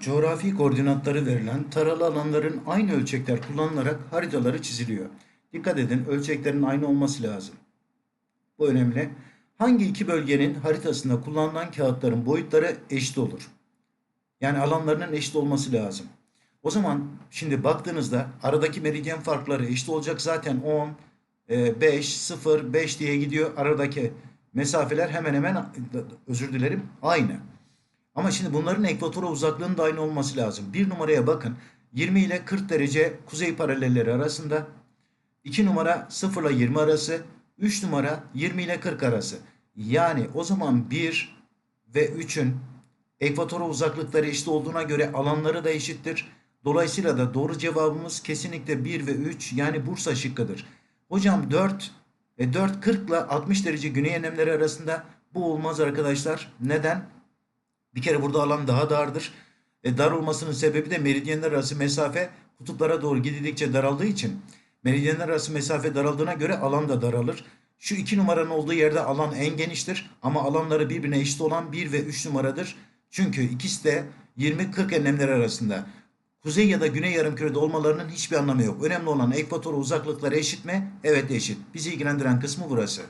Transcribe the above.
Coğrafi koordinatları verilen taralı alanların aynı ölçekler kullanılarak haritaları çiziliyor. Dikkat edin ölçeklerin aynı olması lazım. Bu önemli. Hangi iki bölgenin haritasında kullanılan kağıtların boyutları eşit olur? Yani alanlarının eşit olması lazım. O zaman şimdi baktığınızda aradaki meridyen farkları eşit olacak zaten 10, e, 5, 0, 5 diye gidiyor. Aradaki mesafeler hemen hemen özür dilerim aynı. Ama şimdi bunların ekvatora uzaklığının da aynı olması lazım. Bir numaraya bakın. 20 ile 40 derece kuzey paralelleri arasında. 2 numara 0 ile 20 arası. 3 numara 20 ile 40 arası. Yani o zaman 1 ve 3'ün ekvatora uzaklıkları eşit olduğuna göre alanları da eşittir. Dolayısıyla da doğru cevabımız kesinlikle 1 ve 3 yani Bursa şıkkıdır. Hocam 4 e 4 40 ile 60 derece güney enlemleri arasında bu olmaz arkadaşlar. Neden? Bir kere burada alan daha dardır. E, dar olmasının sebebi de meridyenler arası mesafe kutuplara doğru gidildikçe daraldığı için meridyenler arası mesafe daraldığına göre alan da daralır. Şu iki numaranın olduğu yerde alan en geniştir ama alanları birbirine eşit olan 1 ve 3 numaradır. Çünkü ikisi de 20-40 enlemleri arasında. Kuzey ya da güney yarımkürede olmalarının hiçbir anlamı yok. Önemli olan ekvatora uzaklıkları eşit mi? Evet eşit. Bizi ilgilendiren kısmı burası.